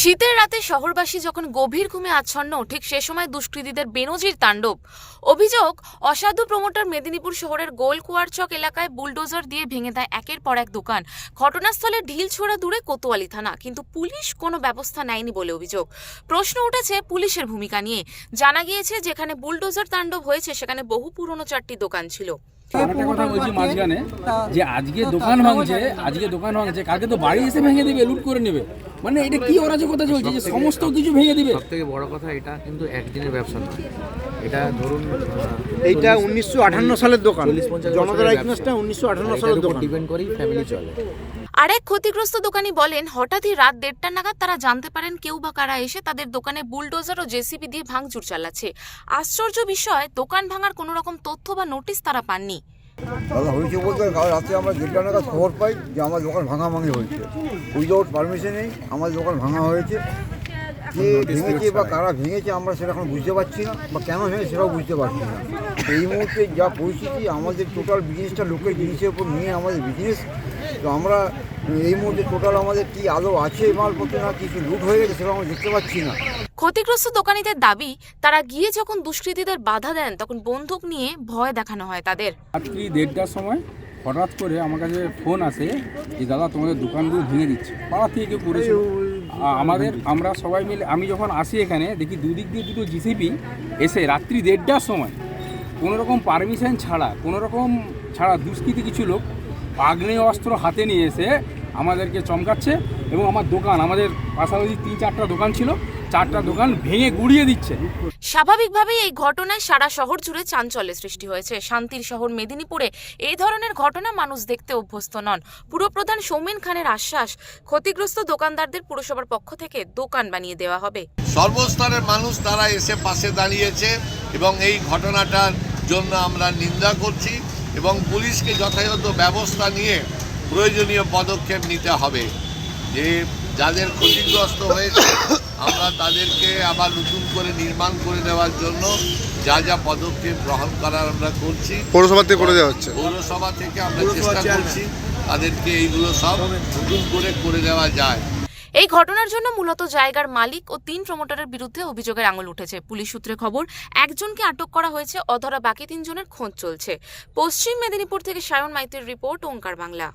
শীতের রাতে শহরবাসী যখন গভীর ঘুমে আচ্ছন্ন, ঠিক সে সময় দুষ্কৃতীদের বেনজির তাণ্ডব। অভিযোগ, অসাধু প্রমোটার মেদিনীপুর শহরের গোলকুয়ারচক এলাকায় বুলডোজার দিয়ে ভেঙে দেয় একের পর এক দোকান। ঘটনাস্থলে ঢিল ছোড়া দূরে কোতোয়ালি থানা, কিন্তু পুলিশ কোনো ব্যবস্থা নেয়নি বলে অভিযোগ। প্রশ্ন উঠেছে পুলিশের ভূমিকা নিয়ে। জানা গিয়েছে, যেখানে বুলডোজার তাণ্ডব হয়েছে, সেখানে বহু পুরনো চারটি দোকান ছিল। একটা কথা বলছি মাঝখানে যে আজকে দোকান ভাঙছে আজকে দোকান ভাঙছে কালকে তো বাড়ি এসে ভেঙে দিবে লুট করে নেবে। মানে এটা কি অরাজকতা চলছে যে সমস্ত কিছু ভেঙে দিবে? সব থেকে বড় কথা এটা কিন্তু একদিনের ব্যবসা নয়। এটা ধরুন এইটা উনিশশো আঠান্ন সালের দোকান। চল্লিশ পঞ্চাশ জনতা রাইকনাসটা উনিশশো আঠান্ন সালের দোকান। ডিপেন্ড করেই ফ্যামিলি চলে। আরেক ক্ষতিগ্রস্ত দোকানি বলেন হঠাৎই রাত দেড়টা নাগাদ তারা জানতে পারেন কেউ বা কারা এসে তাদের দোকানে বুলডোজার ও জেসিবি দিয়ে ভাঙচুর চালাচ্ছে। আশ্চর্য বিষয় দোকান ভাঙার কোনো রকম তথ্য বা নোটিশ তারা পাননি। দাদা হয়েছে বলতে কাল রাতে আমরা দেড়টা নাগাদ খবর পাই যে আমার দোকান ভাঙাভাঙি হয়েছে। উইদাউট পারমিশনেই আমার দোকান ভাঙা হয়েছে। কে ভেঙেছে বা কারা ভেঙেছে আমরা সেটা এখন বুঝতে পারছি না বা কেন ভেঙে সেটাও বুঝতে পারছি না। এই মুহূর্তে যা পরিস্থিতি আমাদের টোটাল বিজনেসটা লোকের জিনিসের উপর নিয়ে আমাদের বিজনেস তো আমরা এই মুহূর্তে টোটাল আমাদের কি আদৌ আছে মালপত্র না কিছু লুট হয়ে গেছে সেটা আমরা দেখতে পাচ্ছি না। ক্ষতিগ্রস্ত দোকানিদের দাবি, তারা গিয়ে যখন দুষ্কৃতীদের বাধা দেন, তখন বন্দুক নিয়ে ভয় দেখানো হয় তাদের। রাত্রি দেড়টার সময় হঠাৎ করে আমার কাছে ফোন আসে যে, দাদা, তোমাদের দোকানগুলো ভেঙে দিচ্ছে। পাড়া থেকে কেউ করেছিল। আ- আমাদের, আমরা সবাই মিলে, আমি যখন আসি এখানে, দেখি দুদিক দিয়ে দুটো জিসিপি এসে রাত্রি দেড়টার সময় কোনো রকম পারমিশন ছাড়া কোনো রকম ছাড়া দুষ্কৃতী কিছু লোক আগ্নেয় অস্ত্র হাতে নিয়ে এসে আমাদেরকে চমকাচ্ছে এবং আমার দোকান, আমাদের পাশাপাশি তিন চারটা দোকান ছিল। চারটা দোকান ভেঙে গুড়িয়ে দিচ্ছে। স্বাভাবিকভাবেই এই ঘটনায় সারা শহর জুড়ে চাঞ্চল্যের সৃষ্টি হয়েছে। শান্তির শহর মেদিনীপুরে এই ধরনের ঘটনা মানুষ দেখতে অভ্যস্ত নন। পুরপ্রধান সৌমেন খানের আশ্বাস ক্ষতিগ্রস্ত দোকানদারদের পুরসভার পক্ষ থেকে দোকান বানিয়ে দেওয়া হবে। সর্বস্তরের মানুষ তারা এসে পাশে দাঁড়িয়েছে এবং এই ঘটনাটার জন্য আমরা নিন্দা করছি এবং পুলিশকে যথাযথ ব্যবস্থা নিয়ে প্রয়োজনীয় পদক্ষেপ নিতে হবে। যে যাদের ক্ষতিগ্রস্ত হয়েছে আমরা তাদেরকে আবার নতুন করে নির্মাণ করে দেওয়ার জন্য যা যা পদক্ষেপ গ্রহণ করার আমরা করছি। পৌরসভা থেকে করে দেওয়া হচ্ছে? পৌরসভা থেকে আমরা চেষ্টা করছি তাদেরকে এইগুলো সব নতুন করে করে দেওয়া যায়। এই ঘটনার জন্য মূলত জায়গার মালিক ও তিন প্রমোটারের বিরুদ্ধে অভিযোগের আঙুল উঠেছে। পুলিশ সূত্রে খবর একজনকে আটক করা হয়েছে অধরা বাকি তিনজনের খোঁজ চলছে। পশ্চিম মেদিনীপুর থেকে সায়ন মাইতির রিপোর্ট ওঙ্কার বাংলা।